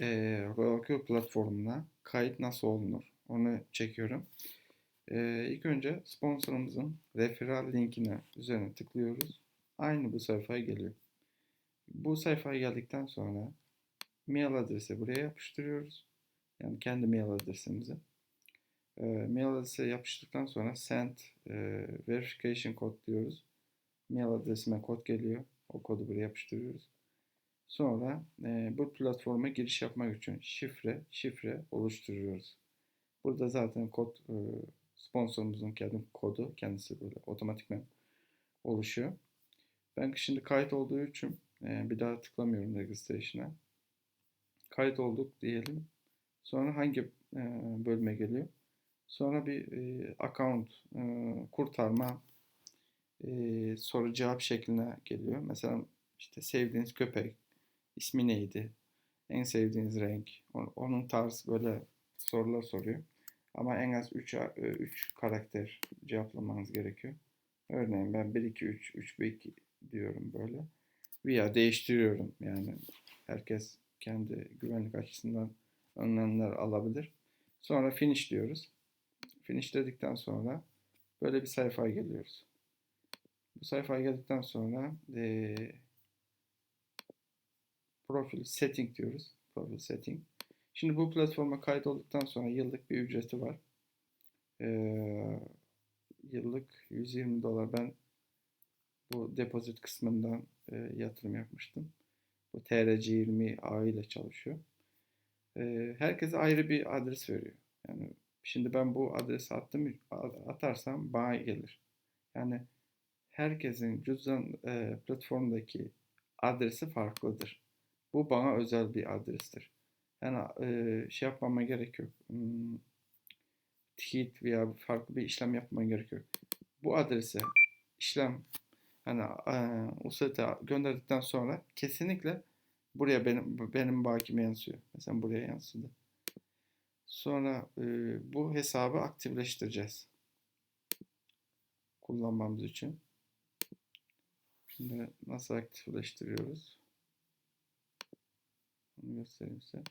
e, Royal platformuna kayıt nasıl olunur? Onu çekiyorum. E, ilk önce sponsorumuzun referral linkine üzerine tıklıyoruz. Aynı bu sayfaya geliyor. Bu sayfaya geldikten sonra mail adresi buraya yapıştırıyoruz. Yani kendi mail adresimizi. E, mail adresi yapıştırdıktan sonra send e, verification code diyoruz. Mail adresime kod geliyor. O kodu buraya yapıştırıyoruz. Sonra e, bu platforma giriş yapmak için şifre şifre oluşturuyoruz. Burada zaten kod e, sponsorumuzun kendi kodu kendisi böyle otomatikman oluşuyor. Ben şimdi kayıt olduğu için e, bir daha tıklamıyorum registration'a. Kayıt olduk diyelim. Sonra hangi e, bölüme geliyor? Sonra bir e, account e, kurtarma e, soru cevap şekline geliyor. Mesela işte sevdiğiniz köpek ismi neydi? En sevdiğiniz renk? Onun tarz böyle sorular soruyor. Ama en az 3 3 karakter cevaplamanız gerekiyor. Örneğin ben 1 2 3 3 1 2 diyorum böyle. Veya değiştiriyorum yani. Herkes kendi güvenlik açısından önlemler alabilir. Sonra finish diyoruz. Finish dedikten sonra böyle bir sayfaya geliyoruz. Bu sayfaya geldikten sonra e, profil setting diyoruz. Profil setting. Şimdi bu platforma kayıt olduktan sonra yıllık bir ücreti var. Ee, yıllık 120 dolar ben bu depozit kısmından e, yatırım yapmıştım. Bu TRC20 ağı ile çalışıyor. E, herkese ayrı bir adres veriyor. Yani şimdi ben bu adresi attım atarsam bana gelir. Yani herkesin cüzdan e, platformdaki adresi farklıdır. Bu bana özel bir adrestir. Yani e, şey yapmama gerek yok. Hmm, tweet veya farklı bir işlem yapmama gerek yok. Bu adrese işlem hani e, gönderdikten sonra kesinlikle buraya benim benim bakime yansıyor. Mesela buraya yansıdı. Sonra e, bu hesabı aktifleştireceğiz. Kullanmamız için. Şimdi nasıl aktifleştiriyoruz? Onu göstereyim size.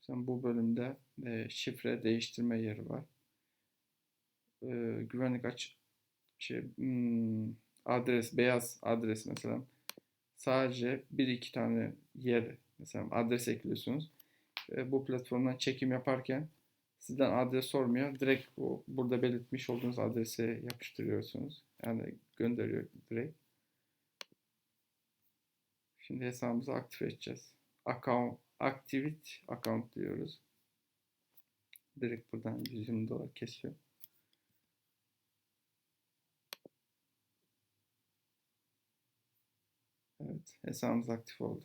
Sen bu bölümde e, şifre değiştirme yeri var. E, güvenlik aç şey hmm, adres beyaz adres mesela sadece bir iki tane yer mesela adres ekliyorsunuz. E, bu platformdan çekim yaparken sizden adres sormuyor. Direkt o burada belirtmiş olduğunuz adrese yapıştırıyorsunuz. Yani gönderiyor direkt. Şimdi hesabımızı aktif edeceğiz. Account, Activate account diyoruz. Direkt buradan 120 dolar kesiyor. Evet, hesabımız aktif oldu.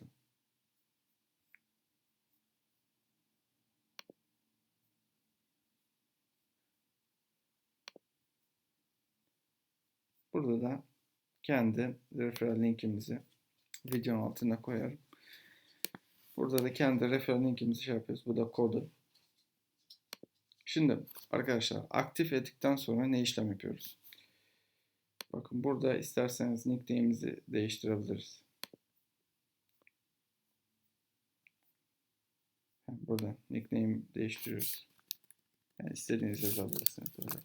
Burada da kendi referral linkimizi videonun altına koyarım. Burada da kendi referral linkimizi şey yapıyoruz. Bu da kodu. Şimdi arkadaşlar aktif ettikten sonra ne işlem yapıyoruz? Bakın burada isterseniz nickname'imizi değiştirebiliriz. Burada nickname değiştiriyoruz. Yani istediğiniz yazabilirsiniz böyle.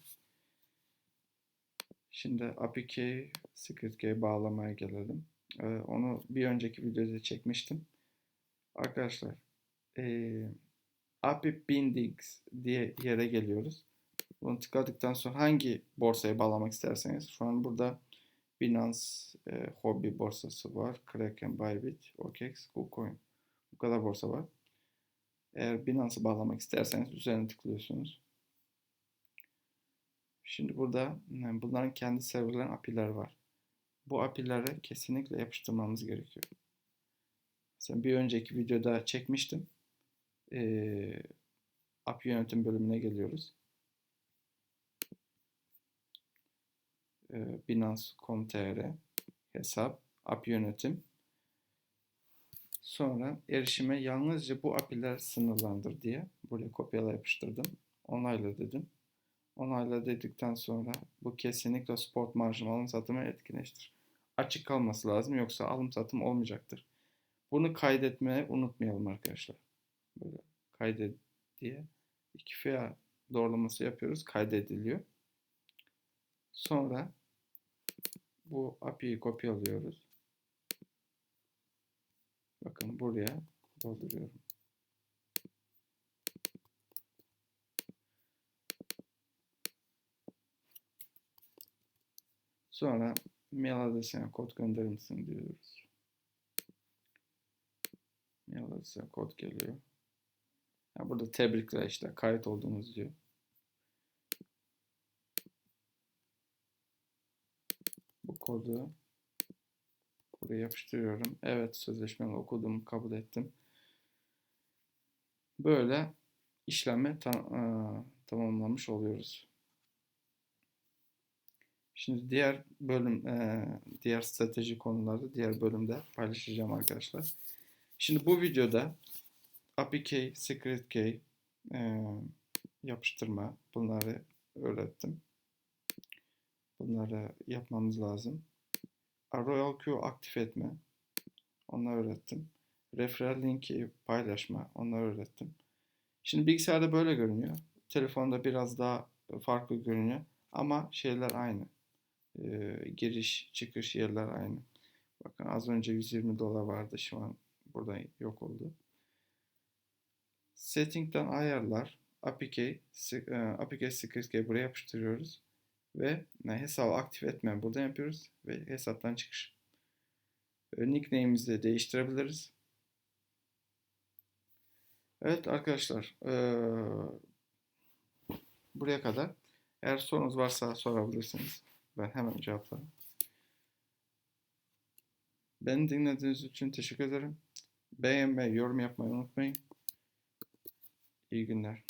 Şimdi API Secret Key bağlamaya gelelim. Ee, onu bir önceki videoda çekmiştim. Arkadaşlar e, API Bindings diye yere geliyoruz. Bunu tıkladıktan sonra hangi borsaya bağlamak isterseniz şu an burada Binance e, Hobby borsası var. Kraken, Bybit, OKEx, KuCoin. Bu kadar borsa var. Eğer Binance'ı bağlamak isterseniz üzerine tıklıyorsunuz. Şimdi burada bunların kendi serverlerin API'leri var. Bu API'leri kesinlikle yapıştırmamız gerekiyor. Mesela bir önceki videoda çekmiştim. Ee, API yönetim bölümüne geliyoruz. Ee, Binance.com.tr hesap, API yönetim. Sonra erişime yalnızca bu API'ler sınırlandır diye buraya kopyala yapıştırdım. Onayla dedim. Onayla dedikten sonra bu kesinlikle spot marjinalın satımı etkinleştir. açık kalması lazım yoksa alım satım olmayacaktır. Bunu kaydetmeye unutmayalım arkadaşlar. Böyle kaydet diye iki FA doğrulaması yapıyoruz. Kaydediliyor. Sonra bu API'yi kopyalıyoruz. Bakın buraya dolduruyorum. Sonra mail adresine kod gönderir misin diyoruz. Mail adresine kod geliyor. Yani burada tebrikler işte kayıt olduğunuz diyor. Bu kodu buraya yapıştırıyorum. Evet sözleşmeni okudum, kabul ettim. Böyle işlemi tam, aa, tamamlamış oluyoruz. Şimdi diğer bölüm, e, diğer strateji konuları diğer bölümde paylaşacağım arkadaşlar. Şimdi bu videoda API Secret Key e, yapıştırma bunları öğrettim. Bunları yapmamız lazım. Royal Queue aktif etme. Onları öğrettim. Referral linki paylaşma. Onları öğrettim. Şimdi bilgisayarda böyle görünüyor. Telefonda biraz daha farklı görünüyor. Ama şeyler aynı. Ee, giriş çıkış yerler aynı. Bakın az önce 120 dolar vardı. Şu an burada yok oldu. Setting'den ayarlar. APK, e, APK Key buraya yapıştırıyoruz ve hesabı aktif etme buradan yapıyoruz ve hesaptan çıkış. Nickname'imizi de değiştirebiliriz. Evet arkadaşlar buraya kadar eğer sorunuz varsa sorabilirsiniz. Ben hemen cevaplarım. Beni dinlediğiniz için teşekkür ederim. Beğenmeyi, yorum yapmayı unutmayın. İyi günler.